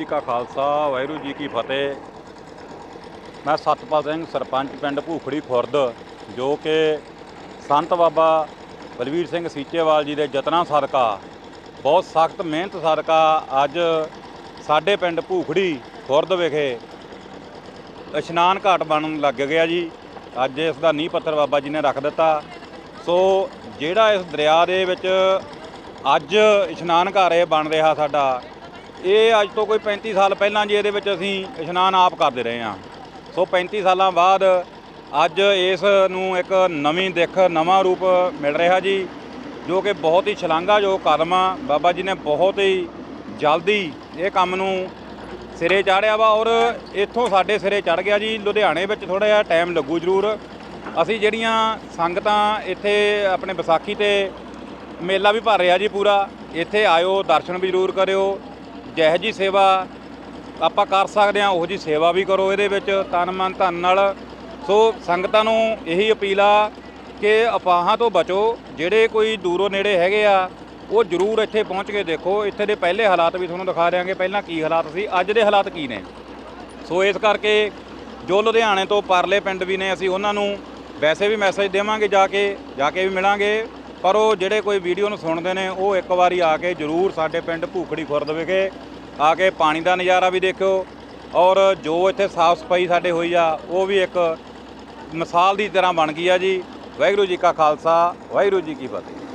ਜੀ ਕਾ ਖਾਲਸਾ, ਵਾਹਿਗੁਰੂ ਜੀ ਕੀ ਫਤਿਹ। ਮੈਂ ਸਤਪਾਲ ਸਿੰਘ, ਸਰਪੰਚ ਪਿੰਡ ਭੂਖੜੀ ਖੁਰਦ, ਜੋ ਕਿ ਸੰਤ ਬਾਬਾ ਬਲਵੀਰ ਸਿੰਘ ਸੀਚੇਵਾਲ ਜੀ ਦੇ ਯਤਨਾਂ ਸਦਕਾ, ਬਹੁਤ ਸਖਤ ਮਿਹਨਤ ਸਦਕਾ ਅੱਜ ਸਾਡੇ ਪਿੰਡ ਭੂਖੜੀ ਖੁਰਦ ਵਿਖੇ ਇਸ਼ਨਾਨ ਘਾਟ ਬਣਨ ਲੱਗ ਗਿਆ ਜੀ। ਅੱਜ ਇਸ ਦਾ ਨੀਂਹ ਪੱਥਰ ਬਾਬਾ ਜੀ ਨੇ ਰੱਖ ਦਿੱਤਾ। ਸੋ ਜਿਹੜਾ ਇਸ ਦਰਿਆ ਦੇ ਵਿੱਚ ਅੱਜ ਇਸ਼ਨਾਨ ਘਰ ਇਹ ਬਣ ਰਿਹਾ ਸਾਡਾ ਇਹ ਅੱਜ ਤੋਂ ਕੋਈ 35 ਸਾਲ ਪਹਿਲਾਂ ਜੀ ਇਹਦੇ ਵਿੱਚ ਅਸੀਂ ਇਸ਼ਨਾਨ ਆਪ ਕਰਦੇ ਰਹੇ ਹਾਂ। ਸੋ 35 ਸਾਲਾਂ ਬਾਅਦ ਅੱਜ ਇਸ ਨੂੰ ਇੱਕ ਨਵੀਂ ਦਿੱਖ, ਨਵਾਂ ਰੂਪ ਮਿਲ ਰਿਹਾ ਜੀ, ਜੋ ਕਿ ਬਹੁਤ ਹੀ ਸ਼ਲਾਘਾਯੋਗ ਕਦਮ ਆ। ਬਾਬਾ ਜੀ ਨੇ ਬਹੁਤ ਹੀ ਜਲਦੀ ਇਹ ਕੰਮ ਨੂੰ ਸਿਰੇ ਚਾੜਿਆ ਵਾ ਔਰ ਇੱਥੋਂ ਸਾਡੇ ਸਿਰੇ ਚੜ ਗਿਆ ਜੀ। ਲੁਧਿਆਣੇ ਵਿੱਚ ਥੋੜਾ ਜਿਹਾ ਟਾਈਮ ਲੱਗੂ ਜ਼ਰੂਰ। ਅਸੀਂ ਜਿਹੜੀਆਂ ਸੰਗਤਾਂ ਇੱਥੇ ਆਪਣੇ ਵਿਸਾਖੀ ਤੇ ਮੇਲਾ ਵੀ ਭਰ ਰਿਹਾ ਜੀ ਪੂਰਾ, ਇੱਥੇ ਆਇਓ, ਦਰਸ਼ਨ ਵੀ ਜ਼ਰੂਰ ਕਰਿਓ। ਜਿਹੋ ਜੀ ਸੇਵਾ ਆਪਾਂ ਕਰ ਸਕਦੇ ਹਾਂ, ਉਹ ਜੀ ਸੇਵਾ ਵੀ ਕਰੋ ਇਹਦੇ ਵਿੱਚ, ਤਨ ਮਨ ਧਨ ਨਾਲ। ਸੋ ਸੰਗਤਾਂ ਨੂੰ ਇਹੀ ਅਪੀਲ ਆ ਕਿ ਅਫਵਾਹਾਂ ਤੋਂ ਬਚੋ, ਜਿਹੜੇ ਕੋਈ ਦੂਰੋਂ ਨੇੜੇ ਹੈਗੇ ਆ, ਉਹ ਜ਼ਰੂਰ ਇੱਥੇ ਪਹੁੰਚ ਕੇ ਦੇਖੋ। ਇੱਥੇ ਦੇ ਪਹਿਲੇ ਹਾਲਾਤ ਵੀ ਤੁਹਾਨੂੰ ਦਿਖਾ ਦਿਆਂਗੇ, ਪਹਿਲਾਂ ਕੀ ਹਾਲਾਤ ਸੀ, ਅੱਜ ਦੇ ਹਾਲਾਤ ਕੀ ਨੇ। ਸੋ ਇਸ ਕਰਕੇ ਜੋ ਲੁਧਿਆਣੇ ਤੋਂ ਪਰਲੇ ਪਿੰਡ ਵੀ ਨੇ, ਅਸੀਂ ਉਹਨਾਂ ਨੂੰ ਵੈਸੇ ਵੀ ਮੈਸੇਜ ਦੇਵਾਂਗੇ, ਜਾ ਕੇ ਜਾ ਕੇ ਵੀ ਮਿਲਾਂਗੇ। ਪਰ ਉਹ ਜਿਹੜੇ ਕੋਈ ਵੀਡੀਓ ਨੂੰ ਸੁਣਦੇ ਨੇ, ਉਹ ਇੱਕ ਵਾਰੀ ਆ ਕੇ ਜ਼ਰੂਰ ਸਾਡੇ ਪਿੰਡ ਭੂਖੜੀ ਖੁਰਦ ਵਿਖੇ ਆ ਕੇ ਪਾਣੀ ਦਾ ਨਜ਼ਾਰਾ ਵੀ ਦੇਖਿਓ। ਔਰ ਜੋ ਇੱਥੇ ਸਾਫ਼ ਸਫ਼ਾਈ ਸਾਡੇ ਹੋਈ ਆ, ਉਹ ਵੀ ਇੱਕ ਮਿਸਾਲ ਦੀ ਤਰ੍ਹਾਂ ਬਣ ਗਈ ਆ ਜੀ। ਵਾਹਿਗੁਰੂ ਜੀ ਕਾ ਖਾਲਸਾ, ਵਾਹਿਗੁਰੂ ਜੀ ਕੀ ਫਤਿਹ।